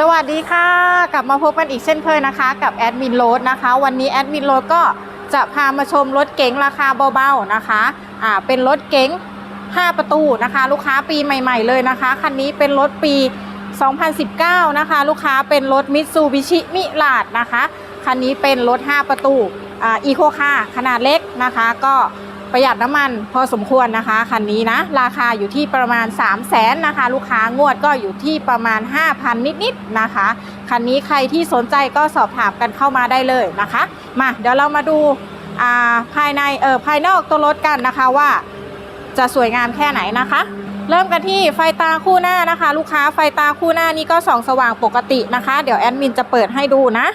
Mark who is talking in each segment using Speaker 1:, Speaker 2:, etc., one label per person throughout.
Speaker 1: สวัสดีค่ะ กลับมาพบกันอีกเช่นเคยนะคะ กับแอดมินโรดนะคะ วันนี้แอดมินโรดก็จะพามาชมรถเก๋งราคาเบาๆนะคะอ่าเป็นรถเก๋ง5 ประตูนะคะ ลูกค้าปีใหม่ ๆ เลยนะคะคันนี้เป็นรถปี 2019 นะคะ ลูกค้าเป็นรถมิตซูบิชิมิลาดนะคะคันนี้เป็นรถ 5 ประตูอ่าอีโคคาขนาดเล็กนะคะ ก็ ประหยัดน้ำมันพอสมควรนะคะคันนี้นะ ราคาอยู่ที่ประมาณ 3 0 0แสนนะคะ ลูกค้างวดก็อยู่ที่ประมาณ 5,000 นิดๆนะคะคันนี้ใครที่สนใจก็สอบถามกันเข้ามาได้เลยนะคะ มาเดี๋ยวเรามาดูอ่าภายในเออภายนอกตัวรถกันนะคะว่า จะสวยงามแค่ไหนนะคะเริ่มกันที่ไฟตาคู่หน้านะคะ ลูกค้าไฟตาคู่หน้านี้ก็ส่องสว่างปกตินะคะ เดี๋ยวแอดมินจะเปิดให้ดูนะ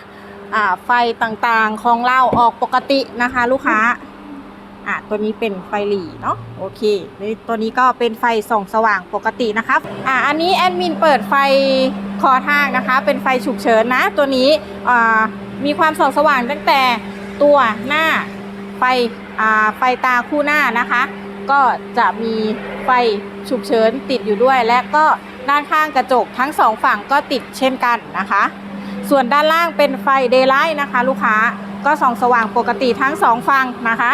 Speaker 1: อ่าไฟต่างๆของเราออกปกตินะคะ ลูกค้า อะตัวนี้เป็นไฟหลีเนาะโอเคนี่ตัวนี้ก็เป็นไฟส่องสว่างปกตินะคะอะอันนี้แอดมินเปิดไฟคอทางนะคะ เป็นไฟฉุกเฉินนะ ตัวนี้อ่ามีความส่องสว่างตั้งแต่ตัวหน้าไฟอ่าไฟตาคู่หน้านะคะ ก็จะมีไฟฉุกเฉินติดอยู่ด้วย และก็ด้านข้างกระจกทั้งสองฝั่งก็ติดเช่นกันนะคะ ส่วนด้านล่างเป็นไฟเดย์ไลท์นะคะ ลูกค้าก็ส่องสว่างปกติทั้งสองฝั่งนะคะ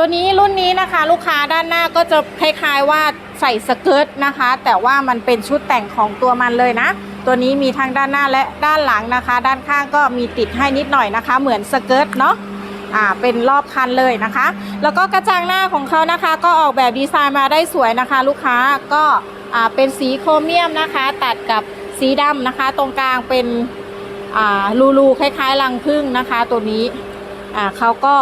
Speaker 1: ตัวนี้รุ่นนี้นะคะลูกค้าด้านหน้าก็จะคล้ายๆว่าใส่สเกิร์ตนะคะ แต่ว่ามันเป็นชุดแต่งของตัวมันเลยนะ ตัวนี้มีทั้งด้านหน้าและด้านหลังนะคะ ด้านข้างก็มีติดให้นิดหน่อยนะคะ เหมือนสเกิร์ตเนาะอ่าเป็นรอบคันเลยนะคะ แล้วก็กระจังหน้าของเขานะคะ ก็ออกแบบดีไซน์มาได้สวยนะคะ ลูกค้าก็อ่าเป็นสีโครเมียมนะคะ ตัดกับสีดำนะคะ ตรงกลางเป็นอ่ารูรูคล้ายๆรังผึ้งนะคะ ตัวนี้อ่าเขาก็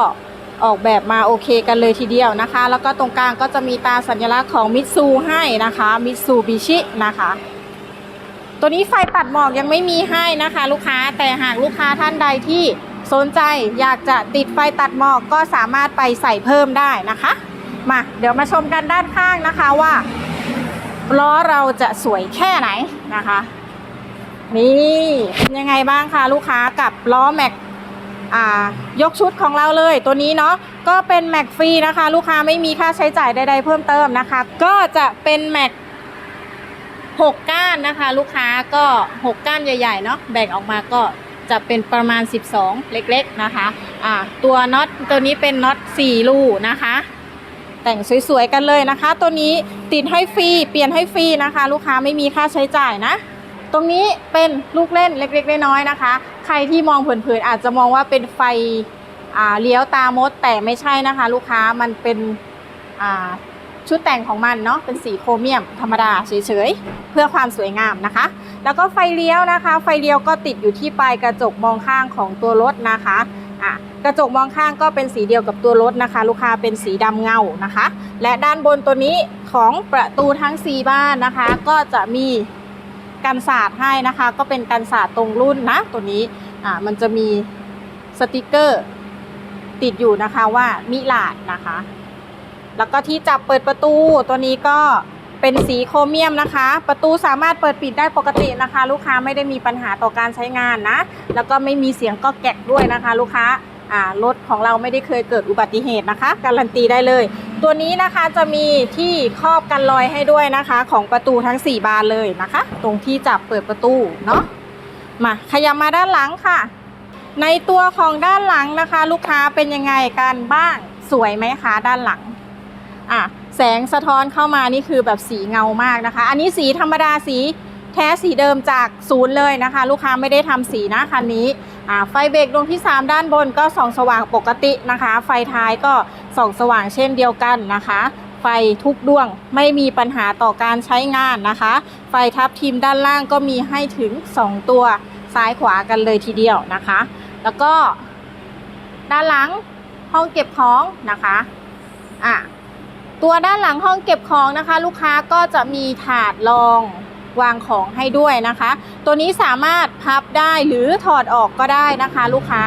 Speaker 1: ออกแบบมาโอเคกันเลยทีเดียวนะคะ แล้วก็ตรงกลางก็จะมีตาสัญลักษณ์ของมิตซูให้นะคะมิตซูบิชินะคะตัวนี้ไฟตัดหมอกยังไม่มีให้นะคะ ลูกค้าแต่หากลูกค้าท่านใดที่สนใจอยากจะติดไฟตัดหมอกก็สามารถไปใส่เพิ่มได้นะคะมาเดี๋ยวมาชมกันด้านข้างนะคะว่าล้อเราจะสวยแค่ไหนนะคะ นี่เป็นยังไงบ้างคะลูกค้ากับล้อแม็ก ยกชุดของเราเลยตัวนี้เนาะก็เป็นแม็กฟรีนะคะ ลูกค้าไม่มีค่าใช้จ่ายใดๆเพิ่มเติมนะคะ ก็จะเป็นแม็กหกก้านนะคะ ลูกค้าก็หกก้านใหญ่ ๆ เนาะแบ่งออกมาก็จะเป็นประมาณ 12 เล็กๆนะคะอ่าตัวน็อตตัวนี้เป็นน็อต4ลูนะคะ แต่งสวยๆกันเลยนะคะ ตัวนี้ติดให้ฟรีเปลี่ยนให้ฟรีนะคะ ลูกค้าไม่มีค่าใช้จ่ายนะ ตรงนี้เป็นลูกเล่นเล็กๆน้อยๆนะคะ ใครที่มองเผินๆอาจจะมองว่าเป็นไฟเลี้ยวตามดแต่ไม่ใช่นะคะ ลูกค้ามันเป็นชุดแต่งของมันเนาะเป็นสีโครเมียมธรรมดาเฉยๆ เพื่อความสวยงามนะคะ แล้วก็ไฟเลี้ยวนะคะ ไฟเลี้ยวก็ติดอยู่ที่ปลายกระจกมองข้างของตัวรถนะคะอะกระจกมองข้างก็เป็นสีเดียวกับตัวรถนะคะ ลูกค้าเป็นสีดำเงานะคะ และด้านบนตัวนี้ของประตูทั้ง 4 บ้านนะคะ ก็จะมี กันศาสตร์ให้นะคะ ก็เป็นกันศาสตร์ตรงรุ่นนะตัวนี้อะมันจะมีสติกเกอร์ติดอยู่นะคะว่ามิลาดนะคะ แล้วก็ที่จับเปิดประตูตัวนี้ก็เป็นสีโครเมียมนะคะ ประตูสามารถเปิดปิดได้ปกตินะคะ ลูกค้าไม่ได้มีปัญหาต่อการใช้งานนะ แล้วก็ไม่มีเสียงก็แกะด้วยนะคะ ลูกค้า รถของเราไม่ได้เคยเกิดอุบัติเหตุนะคะ การันตีได้เลย ตัวนี้นะคะจะมีที่ครอบกันรอยให้ด้วยนะคะ ของประตูทั้ง 4 บานเลยนะคะ ตรงที่จับเปิดประตูเนาะมาขยับมาด้านหลังค่ะ ในตัวของด้านหลังนะคะ ลูกค้าเป็นยังไงกันบ้างสวยไหมคะด้านหลังอะแสงสะท้อนเข้ามานี่คือแบบสีเงามากนะคะ อันนี้สีธรรมดาสีแท้สีเดิมจากศูนย์เลยนะคะ ลูกค้าไม่ได้ทำสีนะคันนี้ ไฟเบรกดวงที่ 3 ด้านบนก็ส่องสว่างปกตินะคะ ไฟท้ายก็ส่องสว่างเช่นเดียวกันนะคะ ไฟทุกดวงไม่มีปัญหาต่อการใช้งานนะคะ ไฟทับทิมด้านล่างก็มีให้ถึง 2 ตัวซ้ายขวากันเลยทีเดียวนะคะ แล้วก็ด้านหลังห้องเก็บของนะคะอะตัวด้านหลังห้องเก็บของนะคะ ลูกค้าก็จะมีถาดรอง วางของให้ด้วยนะคะ ตัวนี้สามารถพับได้หรือถอดออกก็ได้นะคะ ลูกค้า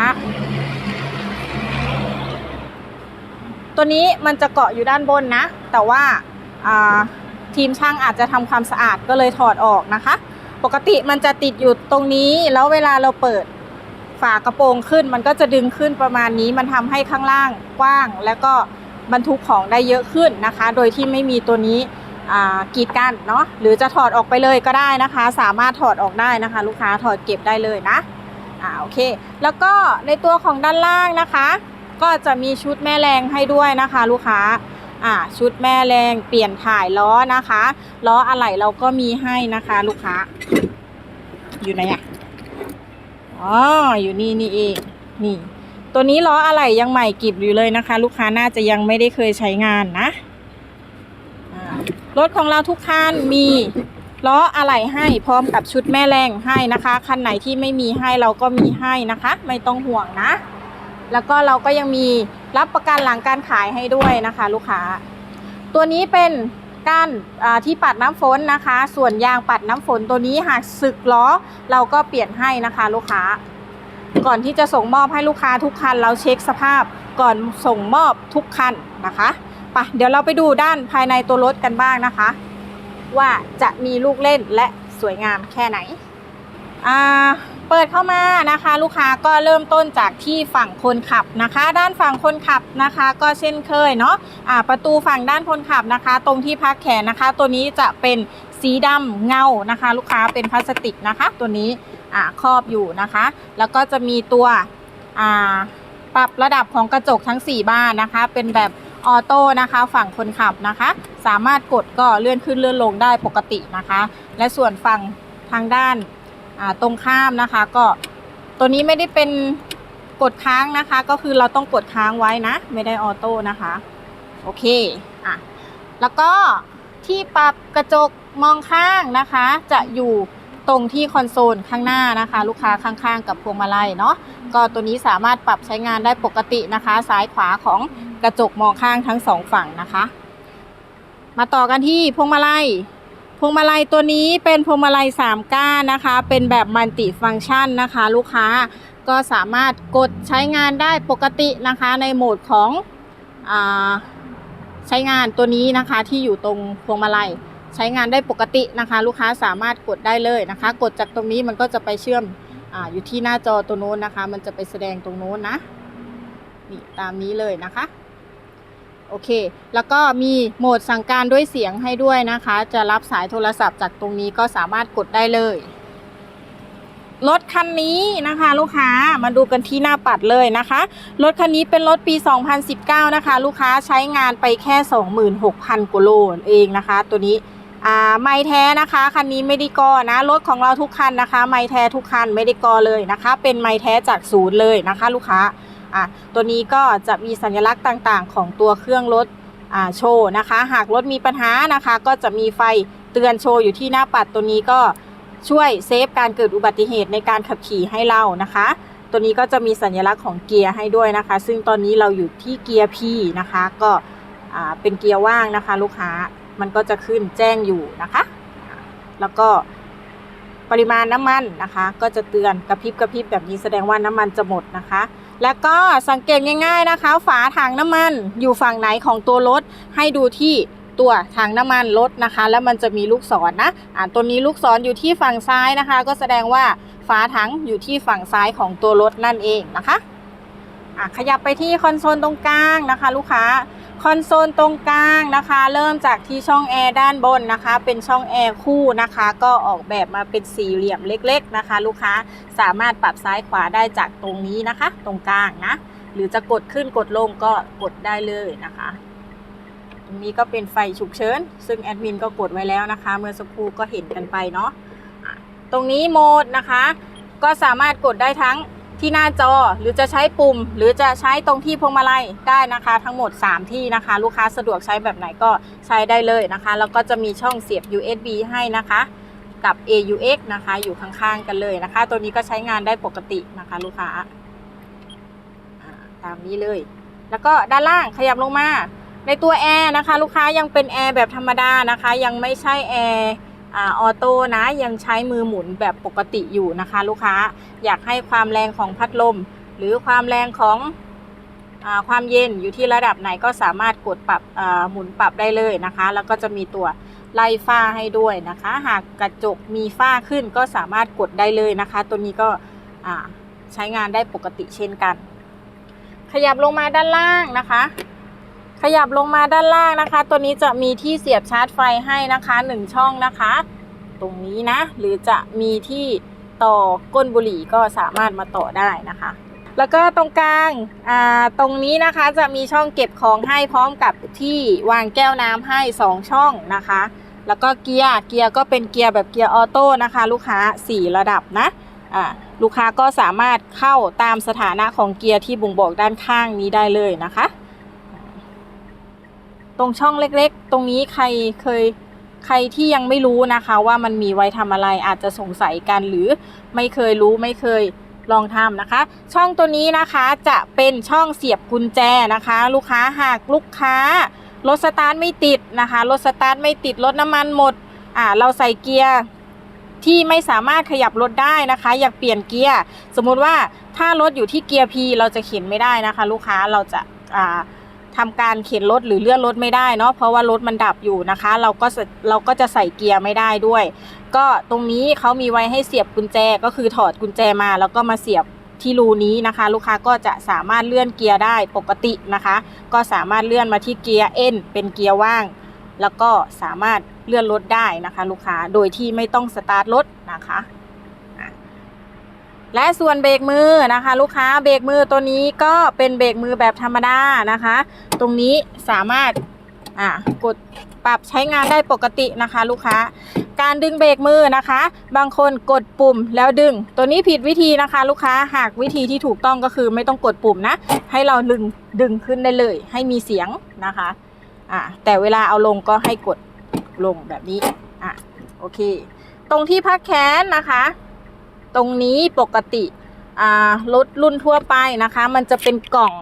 Speaker 1: ตัวนี้มันจะเกาะอยู่ด้านบนนะ แต่ว่าทีมช่างอาจจะทำความสะอาดก็เลยถอดออกนะคะ ปกติมันจะติดอยู่ตรงนี้ แล้วเวลาเราเปิดฝากระโปรงขึ้น มันก็จะดึงขึ้นประมาณนี้ มันทำให้ข้างล่างกว้าง แล้วก็บรรทุกของได้เยอะขึ้นนะคะ โดยที่ไม่มีตัวนี้ กีดกันเนาะหรือจะถอดออกไปเลยก็ได้นะคะ สามารถถอดออกได้นะคะ ลูกค้าถอดเก็บได้เลยนะอ่าโอเค แล้วก็ในตัวของด้านล่างนะคะ ก็จะมีชุดแม่แรงให้ด้วยนะคะ ลูกค้าอ่าชุดแม่แรงเปลี่ยนถ่ายล้อนะคะล้ออะไหล่เราก็มีให้นะคะ ลูกค้า อยู่ไหนอะอ๋ออยู่นี่นี่เองนี่ ตัวนี้ล้ออะไหล่ยังใหม่กริบอยู่เลยนะคะ ลูกค้าน่าจะยังไม่ได้เคยใช้งานนะ รถของเราทุกคันมีล้ออะไหล่ให้พร้อมกับชุดแม่แรงให้นะคะคันไหนที่ไม่มีให้เราก็มีให้นะคะ ไม่ต้องห่วงนะ แล้วก็เราก็ยังมีรับประกันหลังการขายให้ด้วยนะคะ ลูกค้า ตัวนี้เป็นก้านที่ปัดน้ำฝนนะคะ ส่วนยางปัดน้ำฝนตัวนี้หากสึกล้อเราก็เปลี่ยนให้นะคะ ลูกค้า ก่อนที่จะส่งมอบให้ลูกค้าทุกคัน เราเช็คสภาพก่อนส่งมอบทุกคันนะคะ ปะเดี๋ยวเราไปดูด้านภายในตัวรถกันบ้างนะคะ ว่าจะมีลูกเล่นและสวยงามแค่ไหนอ่าเปิดเข้ามานะคะ ลูกค้าก็เริ่มต้นจากที่ฝั่งคนขับนะคะ ด้านฝั่งคนขับนะคะ ก็เช่นเคยเนาะอ่าประตูฝั่งด้านคนขับนะคะ ตรงที่พักแขนนะคะ ตัวนี้จะเป็นสีดำเงานะคะ ลูกค้าเป็นพลาสติกนะคะ ตัวนี้อ่าครอบอยู่นะคะ แล้วก็จะมีตัวอ่าปรับระดับของกระจกทั้ง 4 บ้านนะคะ เป็นแบบ ออโต้นะคะ ฝั่งคนขับนะคะ สามารถกดก็เลื่อนขึ้นเลื่อนลงได้ปกตินะคะ และส่วนฝั่งทางด้านาตรงข้ามนะคะ ก็ตัวนี้ไม่ได้เป็นกดค้างนะคะ ก็คือเราต้องกดค้างไว้นะ ไม่ได้ออโต้นะคะ โอเคอะแล้วก็ที่ปรับกระจกมองข้างนะคะ จะอยู่ ตรงที่คอนโซลข้างหน้านะคะ ลูกค้าข้างๆ กับพวงมาลัยเนาะก็ตัวนี้สามารถปรับใช้งานได้ปกตินะคะ ซ้ายขวาของกระจกมองข้างทั้งสองฝั่งนะคะ มาต่อกันที่พวงมาลัยพวงมาลัยตัวนี้เป็นพวงมาลัย3ก้านนะคะ เป็นแบบมัลติฟังก์ชันนะคะ ลูกค้าก็สามารถกดใช้งานได้ปกตินะคะ ในโหมดของอใช้งานตัวนี้นะคะที่อยู่ตรงพวงมาลัย ใช้งานได้ปกตินะคะ ลูกค้าสามารถกดได้เลยนะคะ กดจากตรงนี้มันก็จะไปเชื่อมออยู่ที่หน้าจอตัวโน้นนะคะ มันจะไปแสดงตรงโน้นนะนี่ตามนี้เลยนะคะโอเค แล้วก็มีโหมดสั่งการด้วยเสียงให้ด้วยนะคะ จะรับสายโทรศัพท์จากตรงนี้ก็สามารถกดได้เลย รถคันนี้นะคะ ลูกค้ามาดูกันที่หน้าปัดเลยนะคะ รถคันนี้เป็นรถปี 2019 นะคะ ลูกค้าใช้งานไปแค่ 26,000กิโลเองนะคะ ตัวนี้ อ่าไม่แท้นะคะคันนี้ไม่ได้กอนะรถของเราทุกคันนะคะ ไม่แท้ทุกคันไม่ได้กอเลยนะคะ เป็นไม่แท้จากศูนย์เลยนะคะ ลูกค้าอะตัวนี้ก็จะมีสัญลักษณ์ต่างๆ ของตัวเครื่องรถอ่าโชว์นะคะ หากรถมีปัญหานะคะ ก็จะมีไฟเตือนโชว์อยู่ที่หน้าปัดตัวนี้ก็ช่วยเซฟการเกิดอุบัติเหตุในการขับขี่ให้เรานะคะ ตัวนี้ก็จะมีสัญลักษณ์ของเกียร์ให้ด้วยนะคะ ซึ่งตอนนี้เราอยู่ที่เกียร์ P นะคะ ก็เป็นเกียร์ว่างนะคะ ลูกค้า มันก็จะขึ้นแจ้งอยู่นะคะ แล้วก็ปริมาณน้ำมันนะคะ ก็จะเตือนกระพริบกระพริบแบบนี้แสดงว่าน้ำมันจะหมดนะคะ แล้วก็สังเกตง่ายๆนะคะ ฝาถังน้ำมันอยู่ฝั่งไหนของตัวรถให้ดูที่ตัวถังน้ำมันรถนะคะ แล้วมันจะมีลูกศรนะอ่าตัวนี้ลูกศรอยู่ที่ฝั่งซ้ายนะคะ ก็แสดงว่าฝาถังอยู่ที่ฝั่งซ้ายของตัวรถนั่นเองนะคะอะขยับไปที่คอนโซลตรงกลางนะคะ ลูกค้า คอนโซลตรงกลางนะคะ เริ่มจากที่ช่องแอร์ด้านบนนะคะ เป็นช่องแอร์คู่นะคะ ก็ออกแบบมาเป็นสี่เหลี่ยมเล็ก ๆนะคะ ลูกค้าสามารถปรับซ้ายขวาได้จากตรงนี้นะคะ ตรงกลางนะ หรือจะกดขึ้นกดลงก็กดได้เลยนะคะ ตรงนี้ก็เป็นไฟฉุกเฉินซึ่งแอดมินก็กดไว้แล้วนะคะ เมื่อสักครู่ก็เห็นกันไปเนาะอะตรงนี้โหมดนะคะ ก็สามารถกดได้ทั้ง ที่หน้าจอหรือจะใช้ปุ่ม หรือจะใช้ตรงที่พวงมาลัยได้นะคะ ทั้งหมด 3 ที่นะคะ ลูกค้าสะดวกใช้แบบไหนก็ใช้ได้เลยนะคะแล้วก็จะมีช่องเสียบ USB ให้นะคะกับ AUX นะคะ อยู่ข้างๆกันเลยนะคะ ตัวนี้ก็ใช้งานได้ปกตินะคะ ลูกค้าตามนี้เลย แล้วก็ด้านล่างขยับลงมา ในตัวแอร์นะคะ ลูกค้ายังเป็นแอร์แบบธรรมดานะคะ ยังไม่ใช่แอร์ อ่าออโต้นะยังใช้มือหมุนแบบปกติอยู่นะคะ ลูกค้าอยากให้ความแรงของพัดลม หรือความแรงของอาความเย็นอยู่ที่ระดับไหนก็สามารถกดปรับอ่าหมุนปรับได้เลยนะคะ แล้วก็จะมีตัวไล่ฝ้าให้ด้วยนะคะ หากกระจกมีฝ้าขึ้นก็สามารถกดได้เลยนะคะ ตัวนี้ก็อ่าใช้งานได้ปกติเช่นกัน ขยับลงมาด้านล่างนะคะ ขยับลงมาด้านล่างนะคะ ตัวนี้จะมีที่เสียบชาร์จไฟให้นะคะหนึ่งช่องนะคะ ตรงนี้นะ หรือจะมีที่ต่อก้นบุหรี่ก็สามารถมาต่อได้นะคะ แล้วก็ตรงกลางอ่าตรงนี้นะคะจะมีช่องเก็บของให้พร้อมกับที่วางแก้วน้ำให้ 2 ช่องนะคะ แล้วก็เกียร์เกียร์ก็เป็นเกียร์แบบเกียร์ออโต้นะคะ ลูกค้า 4 ระดับนะอ่าลูกค้าก็สามารถเข้าตามสถานะของเกียร์ที่บ่งบอกด้านข้างนี้ได้เลยนะคะ ตรงช่องเล็กๆ ตรงนี้ใครเคยใครที่ยังไม่รู้นะคะว่ามันมีไว้ทำอะไรอาจจะสงสัยกันหรือไม่เคยรู้ไม่เคยลองทำนะคะ ช่องตัวนี้นะคะจะเป็นช่องเสียบกุญแจนะคะ ลูกค้าหากลูกค้ารถสตาร์ทไม่ติดนะคะรถสตาร์ทไม่ติดรถน้ำมันหมดอ่าเราใส่เกียร์ที่ไม่สามารถขยับรถได้นะคะ อยากเปลี่ยนเกียร์สมมุติว่าถ้ารถอยู่ที่เกียร์ P เราจะเข็นไม่ได้นะคะ ลูกค้าเราจะอ่า ทำการเข็นรถหรือเลื่อนรถไม่ได้เนาะเพราะว่ารถมันดับอยู่นะคะ เราก็จะเราก็จะใส่เกียร์ไม่ได้ด้วย ก็ตรงนี้เขามีไว้ให้เสียบกุญแจก็คือถอดกุญแจมา แล้วก็มาเสียบที่รูนี้นะคะ ลูกค้าก็จะสามารถเลื่อนเกียร์ได้ปกตินะคะ ก็สามารถเลื่อนมาที่เกียร์ N เป็นเกียร์ว่าง แล้วก็สามารถเลื่อนรถได้นะคะ ลูกค้าโดยที่ไม่ต้องสตาร์ทรถนะคะ และส่วนเบรกมือนะคะ ลูกค้าเบรกมือตัวนี้ก็เป็นเบรกมือแบบธรรมดานะคะ ตรงนี้สามารถอะกดปรับใช้งานได้ปกตินะคะ ลูกค้า การดึงเบรกมือนะคะ บางคนกดปุ่มแล้วดึง ตัวนี้ผิดวิธีนะคะ ลูกค้าหากวิธีที่ถูกต้องก็คือไม่ต้องกดปุ่มนะ ให้เราดึงดึงขึ้นได้เลย ให้มีเสียงนะคะอะแต่เวลาเอาลงก็ให้กดลงแบบนี้อะโอเค ตรงที่พักแขนนะคะ ตรงนี้ปกติรถรุ่นทั่วไปนะคะ มันจะเป็นกล่อง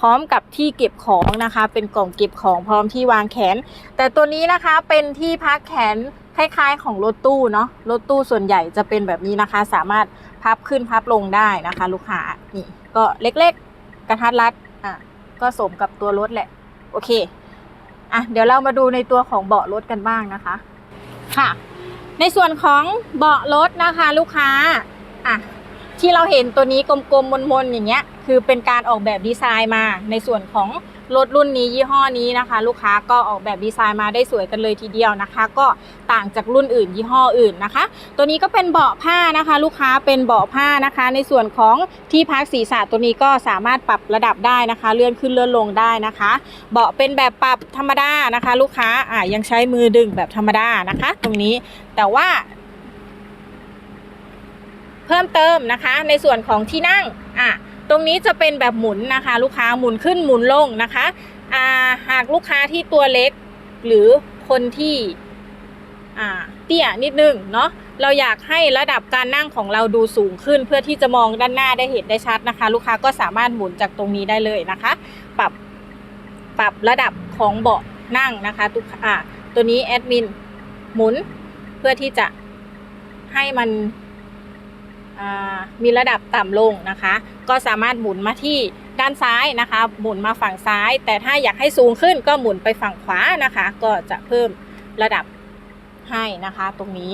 Speaker 1: พร้อมกับที่เก็บของนะคะ เป็นกล่องเก็บของพร้อมที่วางแขน แต่ตัวนี้นะคะเป็นที่พักแขนคล้ายๆ ของรถตู้เนาะรถตู้ส่วนใหญ่จะเป็นแบบนี้นะคะ สามารถพับขึ้นพับลงได้นะคะ ลูกค้านี่ก็เล็กๆ กระทัดรัดอะก็สมกับตัวรถแหละ โอเคอะเดี๋ยวเรามาดูในตัวของเบาะรถกันบ้างนะคะ ค่ะ ในส่วนของเบาะรถนะคะ ลูกค้า อะที่เราเห็นตัวนี้กลมๆมนๆอย่างเงี้ยคือเป็นการออกแบบดีไซน์มา ในส่วนของรถรุ่นนี้ยี่ห้อนี้นะคะ ลูกค้าก็ออกแบบดีไซน์มาได้สวยกันเลยทีเดียวนะคะ ก็ต่างจากรุ่นอื่นยี่ห้ออื่นนะคะ ตัวนี้ก็เป็นเบาะผ้านะคะ ลูกค้าเป็นเบาะผ้านะคะ ในส่วนของที่พักศีรษะตัวนี้ก็สามารถปรับระดับได้นะคะ เลื่อนขึ้นเลื่อนลงได้นะคะ เบาะเป็นแบบปรับธรรมดานะคะ ลูกค้าอ่ายังใช้มือดึงแบบธรรมดานะคะ ตรงนี้แต่ว่า เพิ่มเติมนะคะ ในส่วนของที่นั่งอะตรงนี้จะเป็นแบบหมุนนะคะ ลูกค้าหมุนขึ้นหมุนลงนะคะอ่าหากลูกค้าที่ตัวเล็ก หรือคนที่อ่าเตี้ยนิดนึงเนาะเราอยากให้ระดับการนั่งของเราดูสูงขึ้น เพื่อที่จะมองด้านหน้าได้เห็นได้ชัดนะคะ ลูกค้าก็สามารถหมุนจากตรงนี้ได้เลยนะคะ ปรับปรับระดับของเบาะนั่งนะคะทุกอ่าตัวนี้แอดมินหมุนเพื่อที่จะให้มัน มีระดับต่ำลงนะคะ ก็สามารถหมุนมาที่ด้านซ้ายนะคะ หมุนมาฝั่งซ้าย แต่ถ้าอยากให้สูงขึ้นก็หมุนไปฝั่งขวานะคะ ก็จะเพิ่มระดับให้นะคะตรงนี้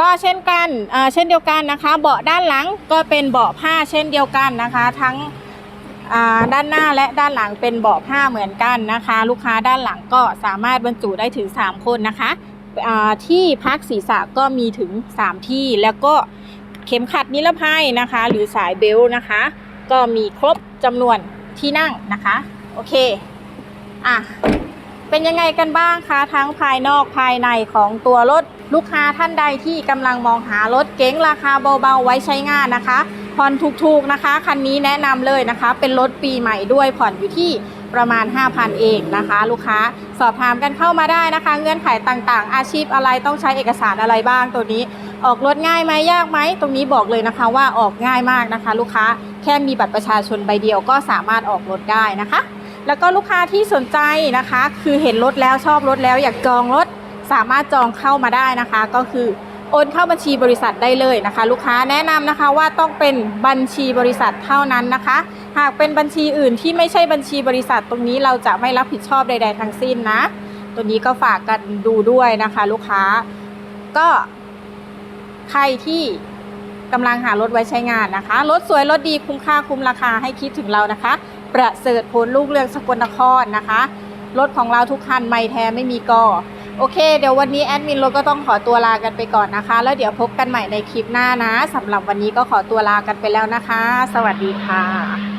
Speaker 1: ก็เช่นกันเช่นเดียวกันนะคะ เบาะด้านหลังก็เป็นเบาะผ้าเช่นเดียวกันนะคะ ทั้งด้านหน้าและด้านหลังเป็นเบาะผ้าเหมือนกันนะคะ ลูกค้าด้านหลังก็สามารถบรรจุได้ถึง 3 คนนะคะที่พักศีรษะก็มีถึง 3 ที่แล้วก็ เข็มขัดนิรภัยนะคะ หรือสายเบลต์นะคะ ก็มีครบจำนวนที่นั่งนะคะ โอเค อะ เป็นยังไงกันบ้างคะ ทั้งภายนอกภายในของตัวรถ ลูกค้าท่านใดที่กำลังมองหารถเก๋งราคาเบาๆไว้ใช้งานนะคะผ่อนถูกๆนะคะ คันนี้แนะนำเลยนะคะ เป็นรถปีใหม่ด้วยผ่อนอยู่ที่ประมาณ 5,000 เองนะคะ ลูกค้าสอบถามกันเข้ามาได้นะคะ เงื่อนไขต่างๆ อาชีพอะไรต้องใช้เอกสารอะไรบ้างตัวนี้ ออกรถง่ายไหมยากไหมตรงนี้บอกเลยนะคะว่าออกง่ายมากนะคะ ลูกค้าแค่มีบัตรประชาชนใบเดียวก็สามารถออกรถได้นะคะ แล้วก็ลูกค้าที่สนใจนะคะ คือเห็นรถแล้วชอบรถแล้วอยากจองรถสามารถจองเข้ามาได้นะคะ ก็คือโอนเข้าบัญชีบริษัทได้เลยนะคะ ลูกค้าแนะนำนะคะว่าต้องเป็นบัญชีบริษัทเท่านั้นนะคะ หากเป็นบัญชีอื่นที่ไม่ใช่บัญชีบริษัทตรงนี้เราจะไม่รับผิดชอบใด ๆ ทั้งสิ้นนะ ตัวนี้ก็ฝากกันดูด้วยนะคะ ลูกค้าก็ ใครที่กำลังหารถไว้ใช้งานนะคะ รถสวยรถดีคุ้มค่าคุ้มราคาให้คิดถึงเรานะคะ ประเสริฐผลลูกเรืองสกลนครนะคะ รถของเราทุกคันไม่แท้ไม่มีกอโอเค เดี๋ยววันนี้แอดมินรถก็ต้องขอตัวลากันไปก่อนนะคะ แล้วเดี๋ยวพบกันใหม่ในคลิปหน้านะสำหรับวันนี้ก็ขอตัวลากันไปแล้วนะคะ สวัสดีค่ะ